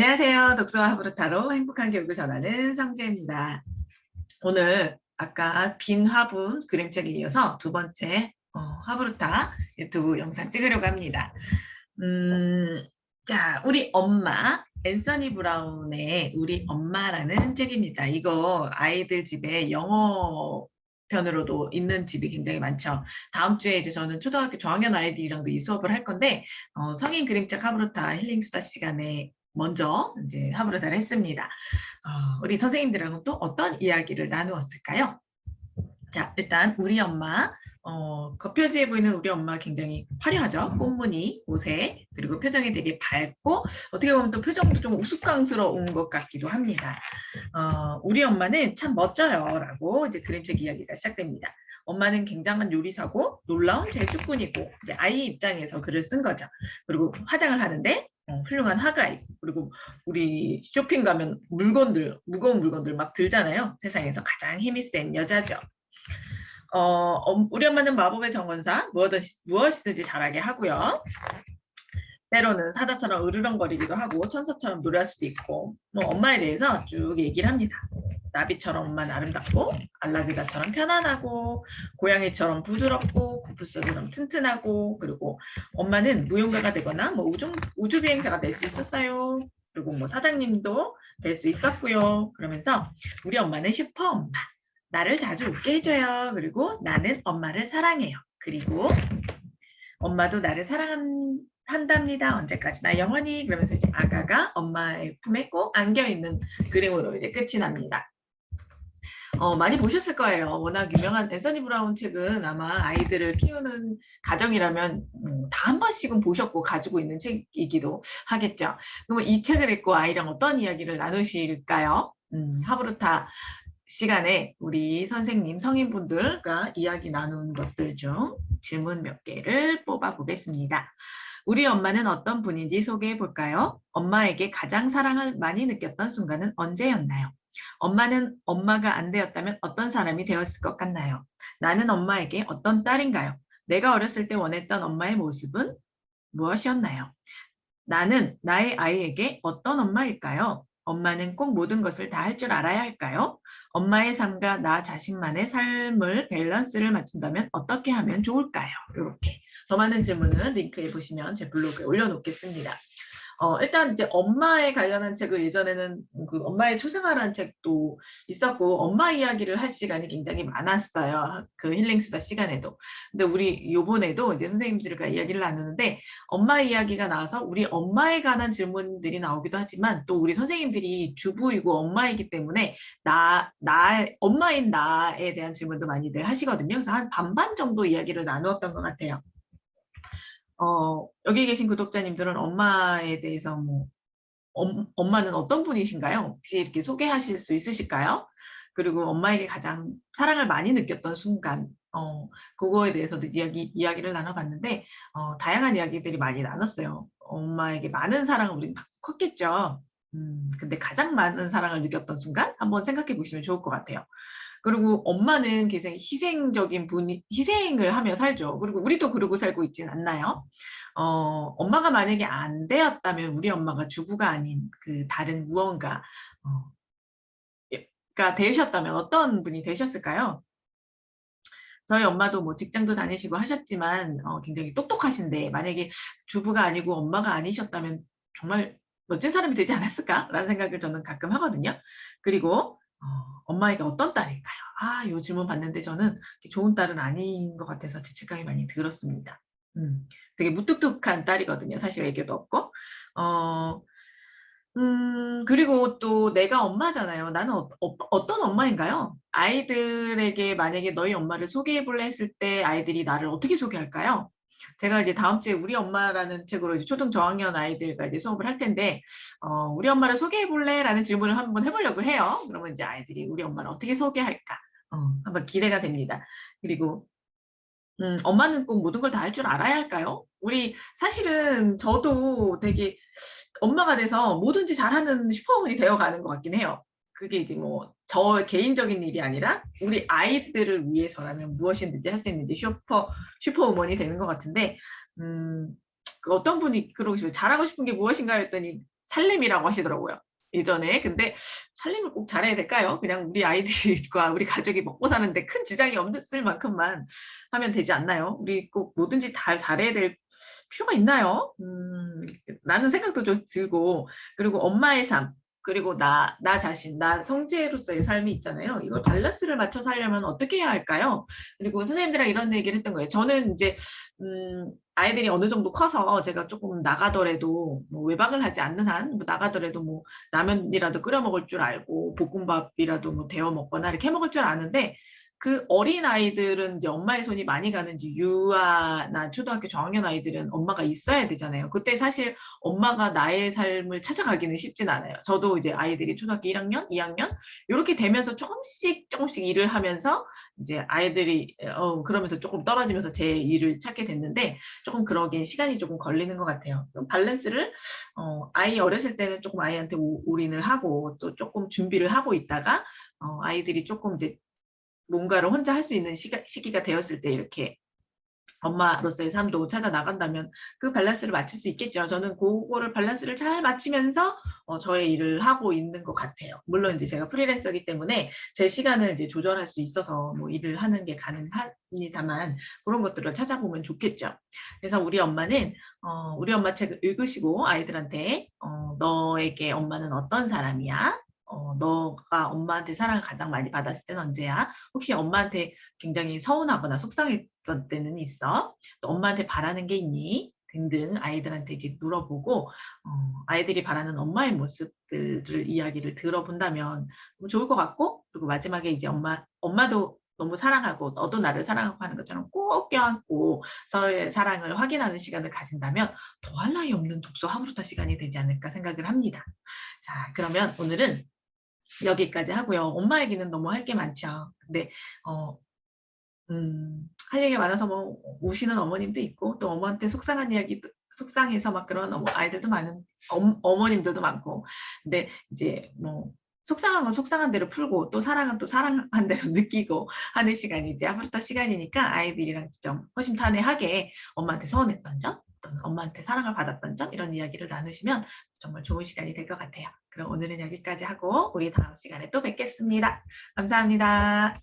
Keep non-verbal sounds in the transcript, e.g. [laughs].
안녕하세요. 독서와 하브르타로 행복한 교육을 전하는 성재입니다. 오늘 아까 빈 화분 그림책에 이어서 두 번째 어, 하브르타 유튜브 영상 찍으려고 합니다. 음, 자, 우리 엄마 앤서니 브라운의 우리 엄마라는 책입니다. 이거 아이들 집에 영어 편으로도 있는 집이 굉장히 많죠. 다음 주에 이제 저는 초등학교 저학년 아이들이랑도 이 수업을 할 건데 어, 성인 그림책 하브르타 힐링 수다 시간에 먼저 이제 하브르타를 했습니다. 어, 우리 선생님들하고 또 어떤 이야기를 나누었을까요? 자, 일단 우리 엄마 어, 겉표지에 보이는 우리 엄마 굉장히 화려하죠. 꽃무늬 옷에 그리고 표정이 되게 밝고 어떻게 보면 또 표정도 좀 우스꽝스러운 것 같기도 합니다. 어, 우리 엄마는 참 멋져요라고 이제 그림책 이야기가 시작됩니다. 엄마는 굉장한 요리사고 놀라운 재주꾼이고 이제 아이 입장에서 글을 쓴 거죠. 그리고 화장을 하는데 어, 훌륭한 화가이고 그리고 우리 쇼핑 가면 물건들 무거운 물건들 막 들잖아요. 세상에서 가장 힘이 센 여자죠. 어, 우리 엄마는 마법의 정원사 무엇이든지 잘하게 하고요. 때로는 사자처럼 으르렁거리기도 하고 천사처럼 노래할 수도 있고 뭐 엄마에 대해서 쭉 얘기를 합니다. 나비처럼 엄마는 아름답고 알라그다처럼 편안하고 고양이처럼 부드럽고 고풀소처럼 튼튼하고 그리고 엄마는 무용가가 되거나 뭐 우주, 우주 비행사가 될 수 있었어요. 그리고 뭐 사장님도 될 수 있었고요. 그러면서 우리 엄마는 슈퍼 엄마. 나를 자주 웃게 해줘요. 그리고 나는 엄마를 사랑해요. 그리고 엄마도 나를 사랑한답니다. 언제까지나 영원히 그러면서 이제 아가가 엄마의 품에 꼭 안겨 있는 그림으로 이제 끝이 납니다. 어, 많이 보셨을 거예요. 워낙 유명한 앤서니 브라운 책은 아마 아이들을 키우는 가정이라면 음, 다한 번씩은 보셨고 가지고 있는 책이기도 하겠죠. 그러면 이 책을 읽고 아이랑 어떤 이야기를 나누실까요? 음, 하브르타 시간에 우리 선생님 성인분들과 이야기 나눈 것들 중 질문 몇 개를 뽑아 보겠습니다. 우리 엄마는 어떤 분인지 소개해 볼까요? 엄마에게 가장 사랑을 많이 느꼈던 순간은 언제였나요? 엄마는 엄마가 안 되었다면 어떤 사람이 되었을 것 같나요? 나는 엄마에게 어떤 딸인가요? 내가 어렸을 때 원했던 엄마의 모습은 무엇이었나요? 나는 나의 아이에게 어떤 엄마일까요? 엄마는 꼭 모든 것을 다 할 줄 알아야 할까요? 엄마의 삶과 나 자신만의 삶을 밸런스를 맞춘다면 어떻게 하면 좋을까요? 이렇게 더 많은 질문은 링크에 보시면 제 블로그에 올려놓겠습니다. 어, 일단 이제 엄마에 관련한 책을 예전에는 그 엄마의 초생활한 책도 있었고 엄마 이야기를 할 시간이 굉장히 많았어요. 그 힐링수다 시간에도. 근데 우리 요번에도 이제 선생님들과 이야기를 나누는데 엄마 이야기가 나와서 우리 엄마에 관한 질문들이 나오기도 하지만 또 우리 선생님들이 주부이고 엄마이기 때문에 나, 나, 엄마인 나에 대한 질문도 많이들 하시거든요. 그래서 한 반반 정도 이야기를 나누었던 것 같아요. 어, 여기 계신 구독자님들은 엄마에 대해서 뭐 엄, 엄마는 어떤 분이신가요? 혹시 이렇게 소개하실 수 있으실까요? 그리고 엄마에게 가장 사랑을 많이 느꼈던 순간 어, 그거에 대해서도 이야기, 이야기를 나눠봤는데 어, 다양한 이야기들이 많이 나눴어요. 엄마에게 많은 사랑을 우리는 받고 컸겠죠. 음, 근데 가장 많은 사랑을 느꼈던 순간 한번 생각해 보시면 좋을 것 같아요. 그리고 엄마는 굉장히 희생적인 분이 희생을 하며 살죠. 그리고 우리도 그러고 살고 있진 않나요? 어, 엄마가 만약에 안 되었다면 우리 엄마가 주부가 아닌 그 다른 무언가 어, 가 되셨다면 어떤 분이 되셨을까요? 저희 엄마도 뭐 직장도 다니시고 하셨지만 어, 굉장히 똑똑하신데 만약에 주부가 아니고 엄마가 아니셨다면 정말 멋진 사람이 되지 않았을까라는 생각을 저는 가끔 하거든요. 그리고 어, 엄마에게 어떤 딸일까요? 아, 요 질문 봤는데 저는 좋은 딸은 아닌 것 같아서 죄책감이 많이 들었습니다. 음, 되게 무뚝뚝한 딸이거든요. 사실 애교도 없고. 어, 음, 그리고 또 내가 엄마잖아요. 나는 어, 어, 떤 엄마인가요? 아이들에게 만약에 너희 엄마를 소개해 볼래 했을 때 아이들이 나를 어떻게 소개할까요? 제가 이제 다음 주에 우리 엄마라는 책으로 이제 초등 저학년 아이들과 이제 수업을 할 텐데 어, 우리 엄마를 소개해 볼래? 라는 질문을 한번 해보려고 해요. 그러면 이제 아이들이 우리 엄마를 어떻게 소개할까? 어, 한번 기대가 됩니다. 그리고 음, 엄마는 꼭 모든 걸 다 할 줄 알아야 할까요? 우리 사실은 저도 되게 엄마가 돼서 뭐든지 잘하는 슈퍼우먼이 되어가는 것 같긴 해요. 그게 이제 뭐 저 개인적인 일이 아니라 우리 아이들을 위해서라면 무엇이든지 할 수 있는 이 슈퍼 슈퍼우먼이 되는 것 같은데 음, 그 어떤 분이 그러고. 잘하고 싶은 게 무엇인가 했더니 살림이라고 하시더라고요. 예전에 근데 살림을 꼭 잘해야 될까요? 그냥 우리 아이들과 우리 가족이 먹고 사는데 큰 지장이 없을 만큼만 하면 되지 않나요? 우리 꼭 뭐든지 다 잘해야 될 필요가 있나요? 음, 라는 생각도 좀 들고 그리고 엄마의 삶 그리고 나, 나 자신, 나 성재로서의 삶이 있잖아요. 이걸 밸런스를 맞춰 살려면 어떻게 해야 할까요? 그리고 선생님들이랑 이런 얘기를 했던 거예요. 저는 이제 음, 아이들이 어느 정도 커서 제가 조금 나가더라도 뭐 외박을 하지 않는 한 뭐 나가더라도 뭐 라면이라도 끓여 먹을 줄 알고 볶음밥이라도 뭐 데워 먹거나 이렇게 해 먹을 줄 아는데 그 어린 아이들은 이제 엄마의 손이 많이 가는 이제 유아나 초등학교 저학년 아이들은 엄마가 있어야 되잖아요. 그때 사실 엄마가 나의 삶을 찾아가기는 쉽진 않아요. 저도 이제 아이들이 초등학교 1학년, 2학년 이렇게 되면서 조금씩 조금씩 일을 하면서 이제 아이들이 어 그러면서 조금 떨어지면서 제 일을 찾게 됐는데 조금 그러기엔 시간이 조금 걸리는 것 같아요. 밸런스를 어 아이 어렸을 때는 조금 아이한테 오- 올인을 하고 또 조금 준비를 하고 있다가 어 아이들이 조금 이제 뭔가를 혼자 할 수 있는 시가, 시기가 되었을 때 이렇게 엄마로서의 삶도 찾아 나간다면 그 밸런스를 맞출 수 있겠죠. 저는 그거를 밸런스를 잘 맞추면서 어, 저의 일을 하고 있는 것 같아요. 물론 이제 제가 프리랜서이기 때문에 제 시간을 이제 조절할 수 있어서 뭐 일을 하는 게 가능합니다만 그런 것들을 찾아보면 좋겠죠. 그래서 우리 엄마는 어, 우리 엄마 책을 읽으시고 아이들한테 어, 너에게 엄마는 어떤 사람이야? 어, 너가 엄마한테 사랑을 가장 많이 받았을 때는 언제야? 혹시 엄마한테 굉장히 서운하거나 속상했던 때는 있어? 또 엄마한테 바라는 게 있니? 등등 아이들한테 이제 물어보고 어, 아이들이 바라는 엄마의 모습들을 이야기를 들어본다면 너무 좋을 것 같고 그리고 마지막에 이제 엄마 엄마도 너무 사랑하고 너도 나를 사랑하고 하는 것처럼 꼭 껴안고 서로의 사랑을 확인하는 시간을 가진다면 더할 나위 없는 독서 하루타 시간이 되지 않을까 생각을 합니다. 자 그러면 오늘은 여기까지 하고요. 엄마 얘기는 너무 할 게 많죠. 근데 어, 음, 할 얘기가 많아서 뭐 우시는 어머님도 있고 또 어머한테 속상한 이야기 속상해서 막 그런 어머, 아이들도 많은 엄, 어머님들도 많고 근데 이제 뭐 속상한 건 속상한 대로 풀고 또 사랑은 또 사랑한 대로 [laughs] 느끼고 하는 시간이 이제 아프터 시간이니까 아이들이랑 좀 허심탄회하게 엄마한테 서운했던 점 또는 엄마한테 사랑을 받았던 점 이런 이야기를 나누시면 정말 좋은 시간이 될 것 같아요. 그럼 오늘은 여기까지 하고 우리 다음 시간에 또 뵙겠습니다. 감사합니다.